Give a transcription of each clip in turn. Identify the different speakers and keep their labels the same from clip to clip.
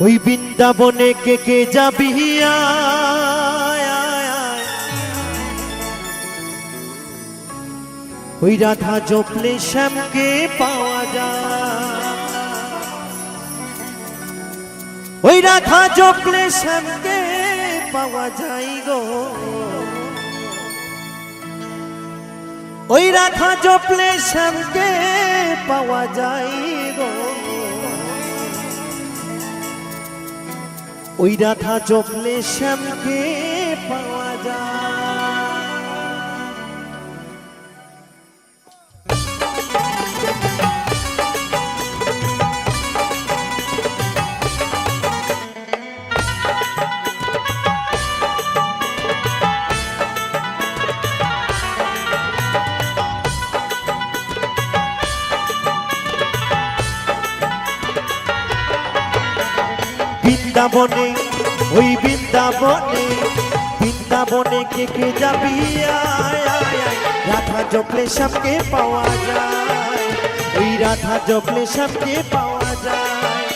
Speaker 1: ওই বৃন্দাবনে কে কে যাবি। ওই রাধা জপলে শ্যামকে পাওয়া যায়। ওই রাধা জপলে শ্যামকে পাওয়া যায় গো। ওই রাধা জপলে শ্যামকে পাওয়া যায় গো। ওই রাধা জগলে শ্যামকে পাওয়া যায়। বৃন্দাবনে, ওই বৃন্দাবনে বৃন্দাবনে কে কে যাবি। রাধা জপলে সবকে পাওয়া যায়। ওই রাধা জপলে সবকে পাওয়া যায়।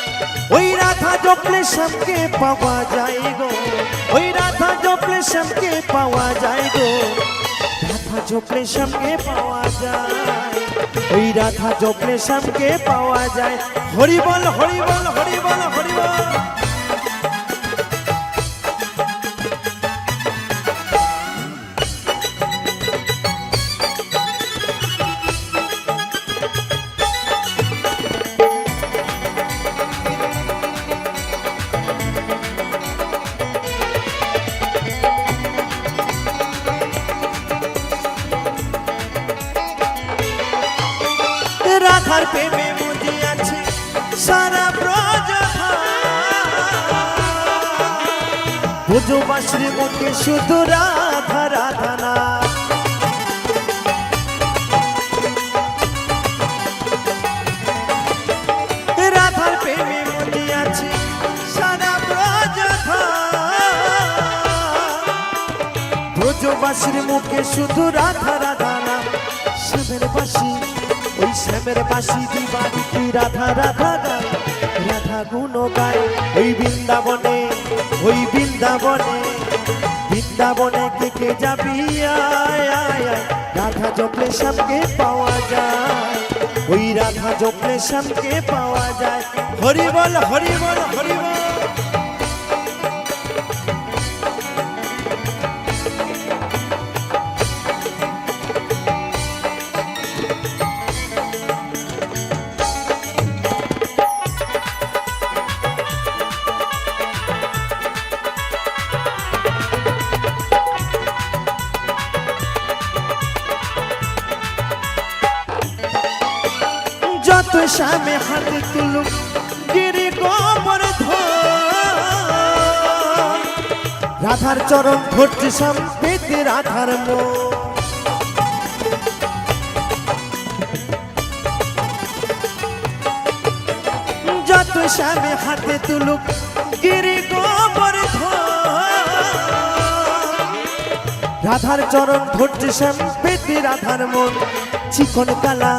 Speaker 1: ওই রাধা জপলে সবকে পাওয়া যায় গো। ওই রাধা জপলে সবকে পাওয়া যায় গো। রাধা জপলে সবকে পাওয়া যায়। ওই রাধা জপলে সবকে পাওয়া যায়। হরি বল হরি বল রাধার প্রেমে মজি আছে সারা ব্রজ বুঝো বাসরে মুখে শুধু রাধা রাধা না। রাধার প্রেমে মজি আছে সারা ব্রজ ব্রজবাসীর মুখে শুধু রাধা রাধা শ্যামের বাসি। ওই শ্যামের বাসি দিবানি কি রাধা রাধা গায়, রাধা গুণ গায়। ওই বৃন্দাবনে ওই বৃন্দাবনে বৃন্দাবনে কে কে যাবি। রাধা জপলে শ্যামকে পাওয়া যায়। ওই রাধা জপলে শ্যামকে পাওয়া যায়। হরি বল হরি বল হরি বল। যত সামে হাত তুলুক গিরি গোবর রাধার চরণ ধরছে সম্পেতে রাধার মো যত সামে হাতে তুলুক গিরি গোবর রাধার চরণ ধরছে সম্পেতে রাধার মন চিকন কালা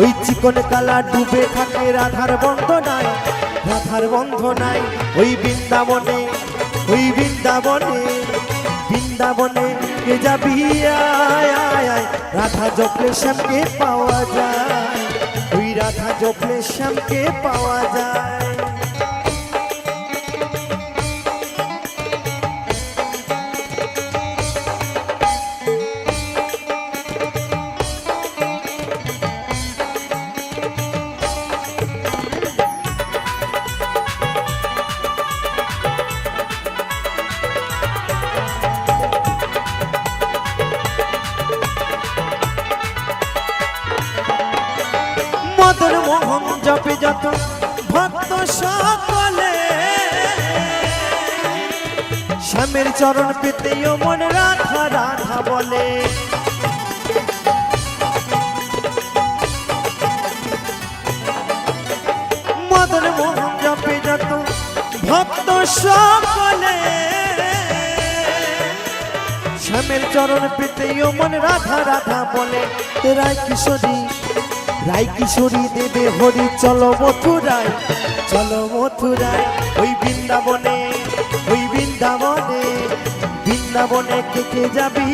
Speaker 1: ওই চিকন কালা ডুবে থাকে রাধার বন্ধ নাই রাধার বন্ধ নাই ওই বৃন্দাবনে ওই বৃন্দাবনে বৃন্দাবনে কে যাবি। রাধা জপলে শ্যামকে পাওয়া যায়, ওই রাধা জপলে শ্যামকে পাওয়া যায় মদন মোহন জপে যত, ভক্ত সকলে। স্বামীর চরণ পেতেও মন রাধা রাধা বলে। মদন মোহন জপে যত, ভক্ত সকলে। শ্যামের চরণ পেতেও মন রাধা রাধা বলে। রায় কিশোরী রাই কিশোরী দেবে হরি, চলো মথুরায় চলো মথুরায়, ওই বৃন্দাবনে ওই বৃন্দাবনে বৃন্দাবনে কে কে যাবি।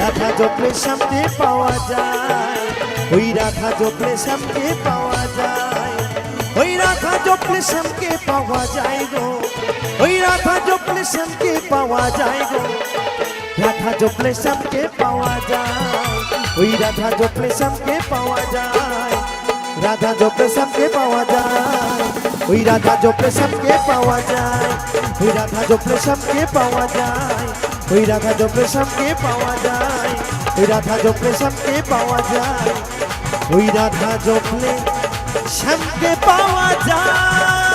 Speaker 1: রাধা জপলে সামনে পাওয়া যায়, ওই রাধা জপলে সামনে পাওয়া যায়, ওই রাধা জপলে সামকে পাওয়া যায় গো, ওই রাধা জপলে সামকে পাওয়া যায় গো রাধা জপলে সামকে পাওয়া যায়। ওই রাধা জপলে সামকে পাওয়া যায়। রাধা জপলে সামকে পাওয়া যায়। ওই রাধা জপলে সামকে পাওয়া যায়। ওই রাধা জপলে সামকে পাওয়া যায়। ওই রাধা জপলে সামকে পাওয়া যায়। ওই রাধা জপলে সামকে পাওয়া যায়। ওই রাধা জপলে সামকে পাওয়া যায়।